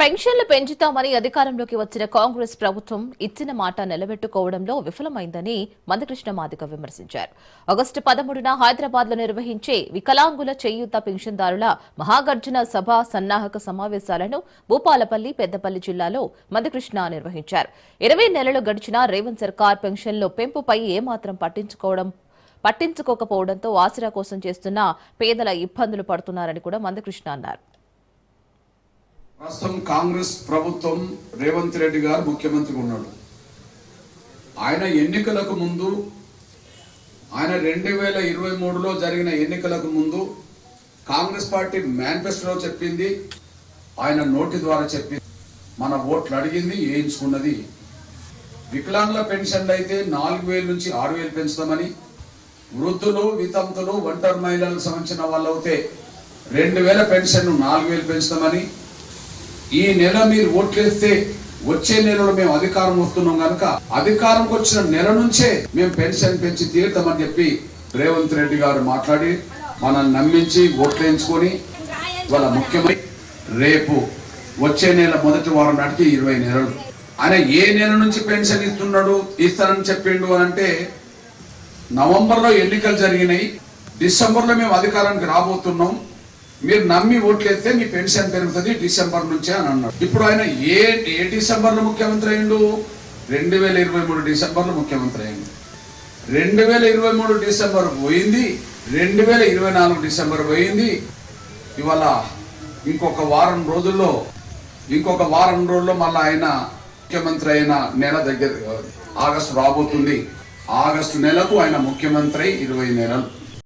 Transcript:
పెన్షన్లు పెంచుతామని అధికారంలోకి వచ్చిన కాంగ్రెస్ ప్రభుత్వం ఇచ్చిన మాట నిలబెట్టుకోవడంలో విఫలమైందని మందకృష్ణ మాదిక విమర్శించారు. ఆగస్టు పదమూడున హైదరాబాద్లో నిర్వహించే వికలాంగుల చేయూత పెన్షన్దారుల మహాగర్జన సభ సన్నాహక సమావేశాలను భూపాలపల్లి పెద్దపల్లి జిల్లాలో మందకృష్ణ నిర్వహించారు. ఇరవై నెలలు గడిచిన రేవంత్ సర్కార్ పెన్షన్ల పెంపుపై ఏమాత్రం పట్టించుకోవడం పట్టించుకోకపోవడంతో ఆసరా కోసం చేస్తున్న పేదల ఇబ్బందులు పడుతున్నారని కూడా మందకృష్ణ అన్నారు. ప్రస్తుతం కాంగ్రెస్ ప్రభుత్వం రేవంత్ రెడ్డి గారు ముఖ్యమంత్రిగా ఉన్నాడు. ఆయన ఎన్నికలకు ముందు ఆయన రెండు వేల ఇరవై మూడులో జరిగిన ఎన్నికలకు ముందు కాంగ్రెస్ పార్టీ మేనిఫెస్టోలో చెప్పింది ఆయన నోటి ద్వారా చెప్పింది. మన ఓట్లు అడిగింది వేయించుకున్నది. వికలాంగుల పెన్షన్లు అయితే నాలుగు వేల నుంచి ఆరు వేలు పెంచుతామని వృద్ధులు వితంతులు ఒంటరి మహిళలకు సంబంధించిన వాళ్ళు అయితే రెండు వేల పెన్షన్ నాలుగు వేలు పెంచుతామని ఈ నెల మీరు ఓట్లేస్తే వచ్చే నెలలో మేము అధికారం వస్తున్నాం కనుక అధికారంకి వచ్చిన నెల నుంచే మేము పెన్షన్ పెంచి తీరుతామని చెప్పి రేవంత్ రెడ్డి గారు మాట్లాడి మనల్ని నమ్మించి ఓట్లేయించుకొని వాళ్ళ ముఖ్యమై రేపు వచ్చే నెల మొదటి వారం నాటికి ఇరవై నెలలు. ఆయన ఏ నెల నుంచి పెన్షన్ ఇస్తున్నాడు ఇస్తానని చెప్పిండు అని అంటే నవంబర్లో ఎన్నికలు జరిగినాయి. డిసెంబర్లో మేము అధికారానికి రాబోతున్నాం. మీరు నమ్మి ఓట్లేస్తే మీ పెన్షన్ పెరుగుతుంది డిసెంబర్ నుంచే అని అన్నాడు ఇప్పుడు ఆయన ఏ ఏ డిసెంబర్లో ముఖ్యమంత్రి అయిండు రెండు వేల ఇరవై మూడు డిసెంబర్లో ముఖ్యమంత్రి అయిండు రెండు వేల ఇరవై మూడు డిసెంబర్ పోయింది రెండు వేల ఇరవై నాలుగు డిసెంబర్ పోయింది. ఇవాళ ఇంకొక వారం రోజుల్లో ఇంకొక వారం రోజుల్లో మళ్ళీ ఆయన ముఖ్యమంత్రి అయిన నెల దగ్గర ఆగస్టు రాబోతుంది. ఆగస్టు నెలకు ఆయన ముఖ్యమంత్రి అయి ఇరవై నెలలు.